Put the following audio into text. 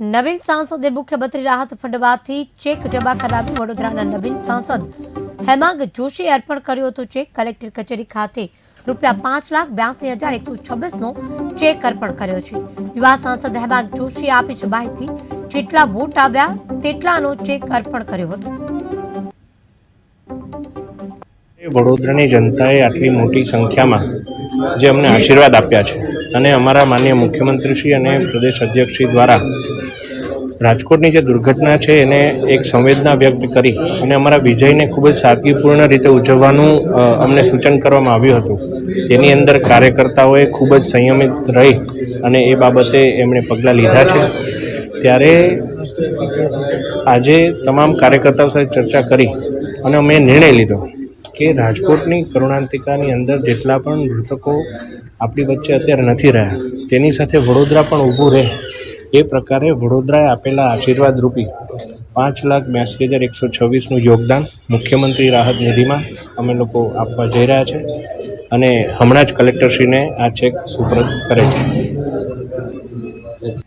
નવીન સાંસદે મુખ્યમંત્રી રાહત ફંડમાંથી ચેક જમા કરાવી વડોદરાના નવીન સાંસદ હેમાંગ જોશીએ અર્પણ કર્યો હતો ચેક. કલેક્ટર કચેરી ખાતે રૂપિયા પાંચ લાખ બ્યાસી હજાર એકસો છવ્વીસનો ચેક અર્પણ કર્યો છે. યુવા સાંસદ હેમાંગ જોશીએ આપી છે માહિતી. જેટલા વોટ આવ્યા તેટલાનો ચેક અર્પણ કર્યો હતો. વડોદરાની જનતાએ આટલી મોટી સંખ્યામાં જે અમને આશીર્વાદ આપ્યા છે અને અમારા માનનીય મુખ્યમંત્રીશ્રી અને પ્રદેશ અધ્યક્ષશ્રી દ્વારા રાજકોટની જે દુર્ઘટના છે, એને એક સંવેદના વ્યક્ત કરી અને અમારા વિજયને ખૂબ જ સાદગીપૂર્ણ રીતે ઉજવવાનું અમને સૂચન કરવામાં આવ્યું હતું. તેની અંદર કાર્યકર્તાઓએ ખૂબ જ સંયમિત રહી અને એ બાબતે એમણે પગલાં લીધા છે. ત્યારે આજે તમામ કાર્યકર્તાઓ સાથે ચર્ચા કરી અને અમે નિર્ણય લીધો કે રાજકોટની કરુણાંતિકાની અંદર જેટલા પણ મૃતકો આપણી વચ્ચે અત્યારે નથી રહ્યા, તેની સાથે વડોદરા પણ ઊભું રહે. એ પ્રકારે વડોદરાએ આપેલા આશીર્વાદ રૂપી પાંચ લાખ બ્યાસી હજાર એકસો છવ્વીસનું યોગદાન મુખ્યમંત્રી રાહત નિધિમાં અમે લોકો આપવા જઈ રહ્યા છે અને હમણાં જ કલેક્ટરશ્રીને આ ચેક સુપરત કરે છે.